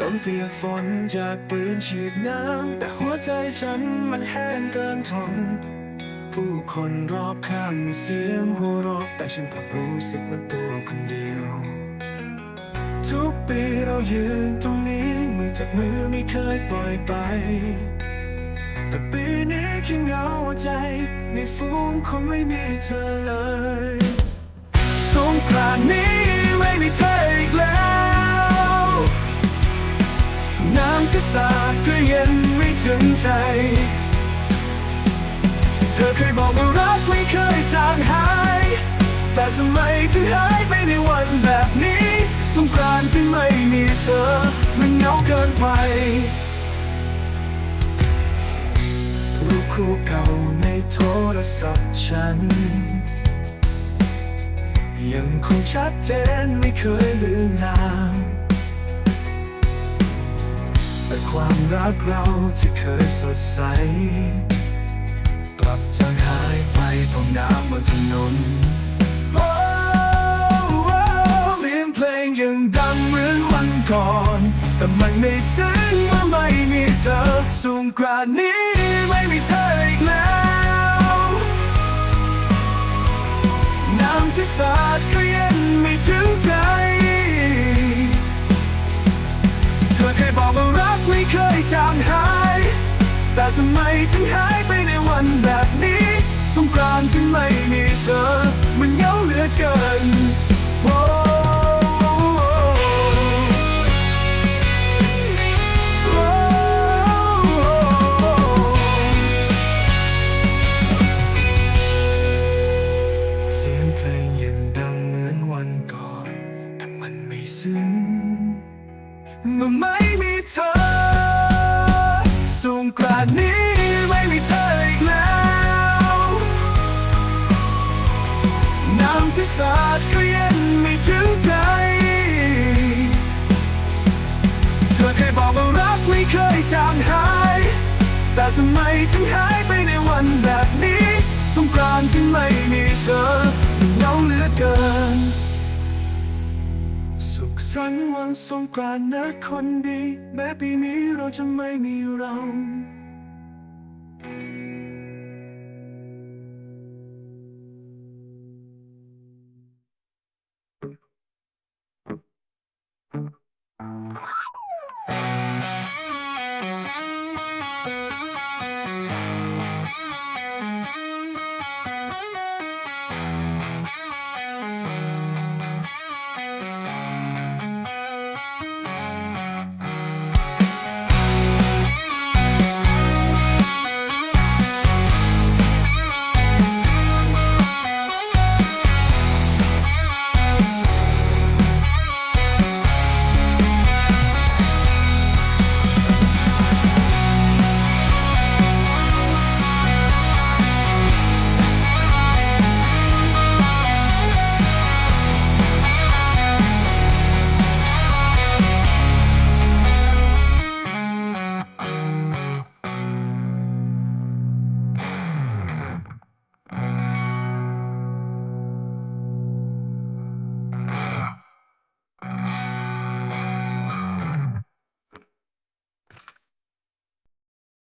ลมเปียกฝนจากปืนฉีดน้ำ แต่หัวใจฉันมันแห้งเกินทน ผู้คนรอบข้างมีเสียงหัวเราะแต่ฉันกลับรู้สึกเหมันตัวคนเดียว ทุกปีเรายืนตรงนี้มือจับมือไม่เคยปล่อยไป แต่ปีนี้แค่เหงาใจ ในฝูงคงไม่มีเธอเลย สงกรานต์นี้ น้ำที่สาดก็เย็นไม่ถึงใจ เธอเคยบอกว่ารักไม่เคยจางหาย แต่ทำไมถึงหายไปในวันแบบนี้ สงกรานต์ที่ไม่มีเธอ มันเหงาเกินไปรูปคู่เก่าในโทรศัพท์ฉัน ยังคงชัดเจนไม่เคยลืมนาง ความรักเราที่เคยสดใส กลับจางหายไปตรงน้ำบนถนนเสียงเพลงยังดังเหมือนวันก่อน แต่มันไม่ซึ้งเมื่อไม่มีเธอสงกรานี้ไม่มีเธออีกแล้ว น้ำที่สาดก็เย็นไม่ถึงใจ บอกว่ารักไม่เคยจางหาย แต่ทำไมถึงหายไปในวันแบบนี้ สงกรานต์ที่ไม่มีเธอ มันเหงาเหลือเกิน เมื่อไม่มีเธอสงกรานต์นี้ไม่มีเธออีกแล้วน้ำที่สาดก็เย็นไม่ถึงใจ เธอเคยบอกว่ารักไม่เคยจางหาย แต่ทำไมถึงหายไปในวัน ครั้งวันสงกรานต์นะคนดี แม้ปีนี้เราจะไม่มีเรา